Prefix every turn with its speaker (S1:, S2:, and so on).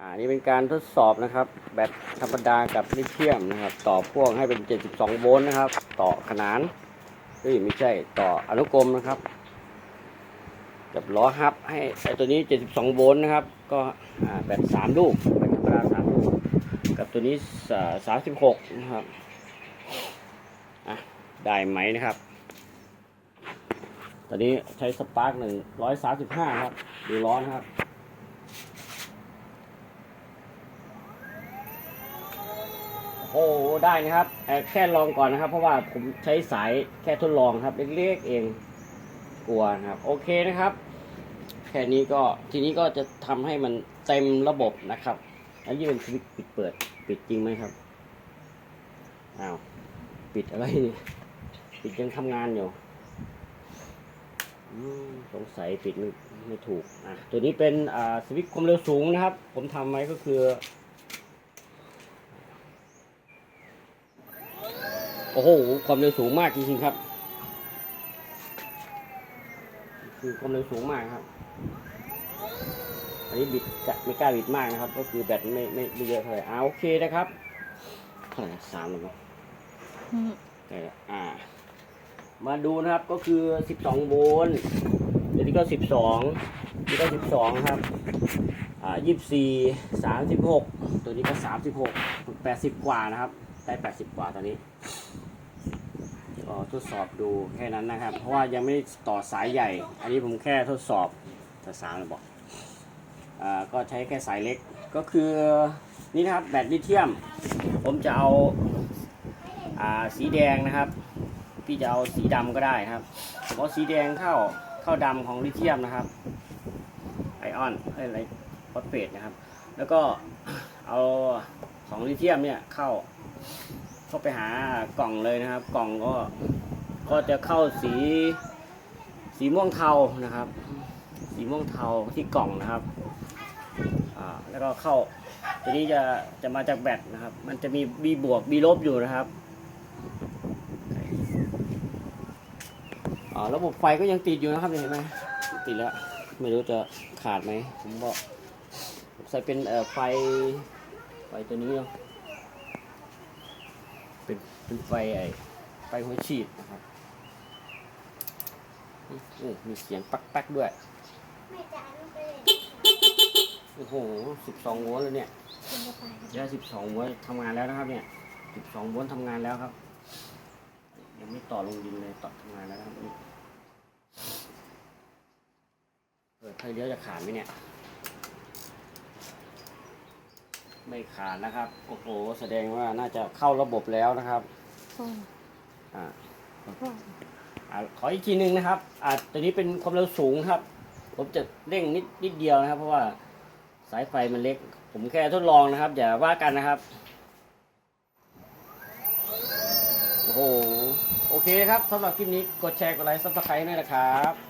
S1: อ่านี่เป็นการทดสอบนะครับ แบตธรรมดากับลิเธียมนะครับ ต่อพ่วงให้เป็น 72 โวลต์นะครับ ต่อขนานเฮ้ยไม่ใช่ต่ออนุกรมนะครับ กับล้อฮับให้ไอตัวนี้ 72 โวลต์นะครับ ก็แบต3ลูกแบตธรรมดา3ลูกกับตัวนี้ 36 นะครับอะได้ไหมนะครับ ตอนนี้ใช้สปาร์กหนึ่งร้อยสามสิบห้าครับ ดูร้อนครับ โอ้โหได้นะครับแค่ลองก่อนนะครับ เพราะว่าผมใช้สายแค่ทดลองครับเล็กๆเองกลัวนะครับโอเคนะครับ แค่นี้ก็ทีนี้ก็จะทำให้มันเต็มระบบนะครับแล้วนี่เป็นสวิตช์ปิดเปิด ปิดจริงไหมครับอ้าวปิดอะไรนี่ปิดยังทำงานอยู่สงสัยปิดไม่ไม่ถูกอะตัวนี้เป็นสวิตช์ความเร็วสูงนะครับ ผมทำไว้ก็คือ อ้โห ความเร็วสูงมากจริงๆครับ คือความเร็วสูงมากครับ อันนี้บิดกะไม่กล้าบิดมากนะครับ ก็คือแบตไม่ไม่ไม่เยอะเท่าไหร่อ่าโอเคนะครับเท่าไหร่นะสามหรือเปล่าได้แล้วอ่า มาดูนะครับก็คือ12โวลต์ตัวนี้ก็12นี่ก็12ครับอ่า24 36ตัวนี้ก็36 80กว่านะครับ ได้80กว่าตอนนี้ก็ ทดสอบดูแค่นั้นนะครับ เพราะว่ายังไม่ได้ต่อสายใหญ่ อันนี้ผมแค่ทดสอบแต่สามเลยบอกอ่าก็ใช้แค่สายเล็กก็คือนี่นะครับแบตลิเธียม ผมจะเอาอ่าสีแดงนะครับ พี่จะเอาสีดำก็ได้ครับผมเอาสีแดงเข้าเข้าดำของลิเธียมนะครับไอออนอะไรฟอสเฟตนะครับ แล้วก็เอาของลิเธียมเนี่ยเข้า เข้าไปหากล่องเลยนะครับ กล่องก็ก็จะเข้าสี สีม่วงเทานะครับ สีม่วงเทาที่กล่องนะครับอ่าแล้วก็เข้าตัวนี้จะจะมาจากแบตนะครับ มันจะมี B บวก B ลบอยู่นะครับอ่าระบบไฟก็ยังติดอยู่นะครับเห็นไหมติดแล้วไม่รู้จะขาดไหมผมบอกใส่เป็นเอ่อไฟไฟตัวนี้เนาะ เป็นเป็นไฟไอไฟหัวฉีดนะครับอืมโอ้มีเสียงปักปักด้วยโอ้โหสิบสองโวลต์แล้วเนี่ยเดี๋ยวสิบสองโวลต์ทำงานแล้วนะครับ เนี่ยสิบสองโวลต์ทำงานแล้วครับ ยังไม่ต่อลงดินเลยต่อทำงานแล้วนะครับนี่เปิดไฟเลี้ยวจะขาดไหมเนี่ย ไม่ขาดนะครับ โอ้โห แสดงว่าน่าจะเข้าระบบแล้วนะครับ
S2: อ่า
S1: อ่าขออีกทีหนึ่งนะครับอ่าตัวนี้เป็นความเร็วสูงครับ ผมจะเร่งนิดนิดเดียวนะครับ เพราะว่าสายไฟมันเล็ก ผมแค่ทดลองนะครับ อย่าว่ากันนะครับโอ้โหโอเคครับสำหรับคลิปนี้กดแชร์กดไลค์ซับสไครต์ด้วยนะครับ